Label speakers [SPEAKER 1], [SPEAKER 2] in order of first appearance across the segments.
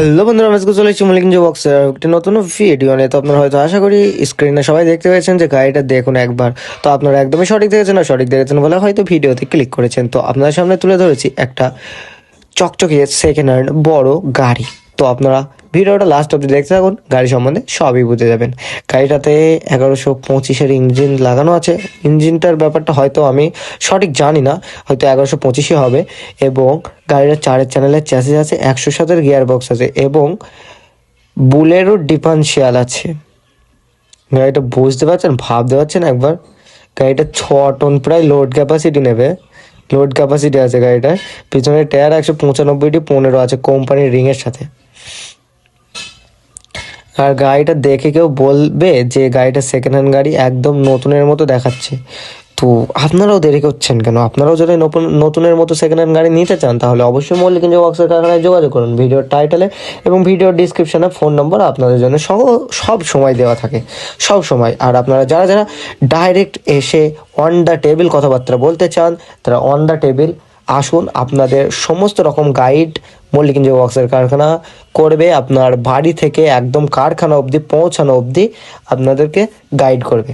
[SPEAKER 1] Hello বন্ধুরা আজকে চলে এসেছি মলিকিন বক্সের একটি নতুন ভিডিও নিয়ে। তো আপনারা হয়তো আশা করি স্ক্রিনে সবাই দেখতে পেয়েছেন যে গাড়িটা দেখুন একবার। তো আপনারা একদমই সঠিক দেখেছেন না সঠিক দেখেছেন বলে হয়তো ভিডিওতে ক্লিক করেছেন। তো আপনাদের সামনে তুলে ধরেছি একটা চকচকে সেকেন্ড হ্যান্ড বড় গাড়ি। তো আপনারা ভিডিওটা লাস্ট অব্দি দেখতে থাকুন, গাড়ি সম্বন্ধে সবই বুঝে যাবেন। গাড়িটাতে এগারোশো পঁচিশের ইঞ্জিন লাগানো আছে। ইঞ্জিনটার ব্যাপারটা হয়তো আমি সঠিক জানি না, হয়তো এগারোশো পঁচিশে হবে এবং গাড়িটার চারের চ্যানেলের চ্যাসেজ আছে, একশো সাতের গিয়ার বক্স আছে এবং বুলেরও ডিফারেন্সিয়াল আছে। গাড়িটা বুঝতে পারছেন, ভাবতে পারছেন একবার? গাড়িটা ছ টন প্রায় লোড ক্যাপাসিটি নেবে। লোড ক্যাপাসিটি আছে গাড়িটার। পিছনের টায়ার একশো পঁচানব্বইটি পনেরো আছে কোম্পানির রিংয়ের সাথে। আর গাড়িটা দেখে কেউ বলবে যে গাড়িটা সেকেন্ড হ্যান্ড গাড়ি একদম নতুনের মতো দেখাচ্ছে। তো আপনারাও দেরি করছেন কেন? আপনারাও যদি নতুন, নতুনের মতো সেকেন্ড হ্যান্ড গাড়ি নিতে চান, তাহলে অবশ্যই মল্লিকগঞ্জ ওয়ার্কসের কারখানায় যোগাযোগ করুন। ভিডিওর টাইটেলে এবং ভিডিওর ডিসক্রিপশনে ফোন নম্বর আপনাদের জন্য সব সময় দেওয়া থাকে। সব সময়। আর আপনারা যারা যারা direct essay on the table কথাবার্তা বলতে চান, তারা অন দ্য টেবিল আসুন, আপনাদের সমস্ত রকম গাইড মল্লিকগঞ্জ ওয়ার্কসের কারখানা করবে। আপনার বাড়ি থেকে একদম কারখানা অবধি, পৌঁছানো অবধি আপনাদেরকে গাইড করবে।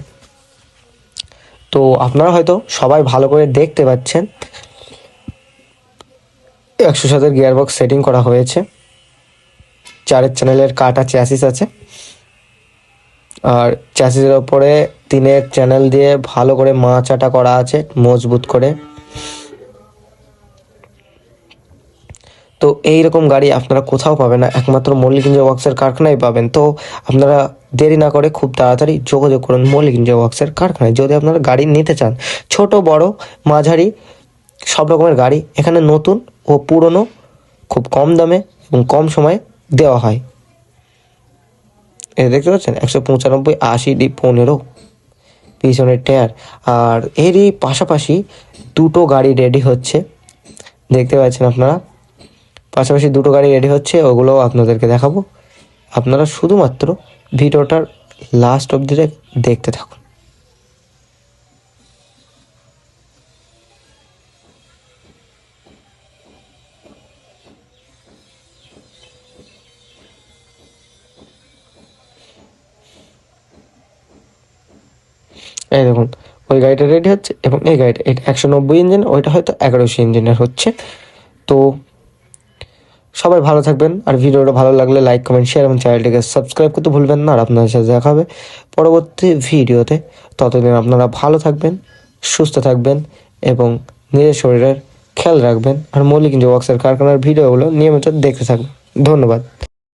[SPEAKER 1] তো আপনারা হয়তো সবাই ভালো করে দেখতে পাচ্ছেন, একশো সাতের গিয়ারবক্স সেটিং করা হয়েছে। চারের চ্যানেলের কাটা চ্যাসিস আছে। আর চ্যাসিসের ওপরে তিনের চ্যানেল দিয়ে ভালো করে মাচাটা করা আছে, মজবুত করে। তো এই রকম গাড়ি আপনারা কোথাও পাবেন না। একমাত্র মল্লিকঞ্জ ওয়ার্কসের কারখানায় পাবেন। তো আপনারা দেরি না করে খুব তাড়াতাড়ি যোগাযোগ করুন মল্লিকঞ্জ ওয়ার্কসের কারখানায়। যদি আপনারা গাড়ি নিতে চান, ছোট, বড়, মাঝারি, সব রকমের গাড়ি এখানে নতুন ও পুরনো, খুব কম দামে এবং কম সময়ে দেওয়া হয়। এটা দেখতে পাচ্ছেন, একশো পঁচানব্বই, আশি ডি, পনেরো পিছনের টায়ার। আর এরই পাশাপাশি দুটো গাড়ি রেডি হচ্ছে। দেখতে পাচ্ছেন আপনারা। পাশাপাশি দুটো গাড়ি রেডি হচ্ছে, ওগুলোও আপনাদেরকে দেখাবো। আপনারা শুধুমাত্র ভিডিওটার লাস্ট অবধি দেখতে থাকুন। এই দেখুন, ওই গাড়িটা রেডি হচ্ছে এবং এই গাড়িটা একশো নব্বই ইঞ্জিন ওইটা হয়তো এগারোশো ইঞ্জিনের হচ্ছে। তো সবাই ভালো থাকবেন, আর ভিডিওটা ভালো লাগলে লাইক কমেন্ট শেয়ার এবং চ্যানেলটিকে সাবস্ক্রাইব করতে ভুলবেন না, আর আপনার সাথে দেখা হবে পরবর্তী ভিডিওতে। ততদিন আপনারা ভালো থাকবেন, সুস্থ থাকবেন এবং নিজের শরীরের খেয়াল রাখবেন। আর মৌলিক ওয়াক্সের কারখানার ভিডিওগুলো নিয়মিত দেখতে থাকবেন। ধন্যবাদ।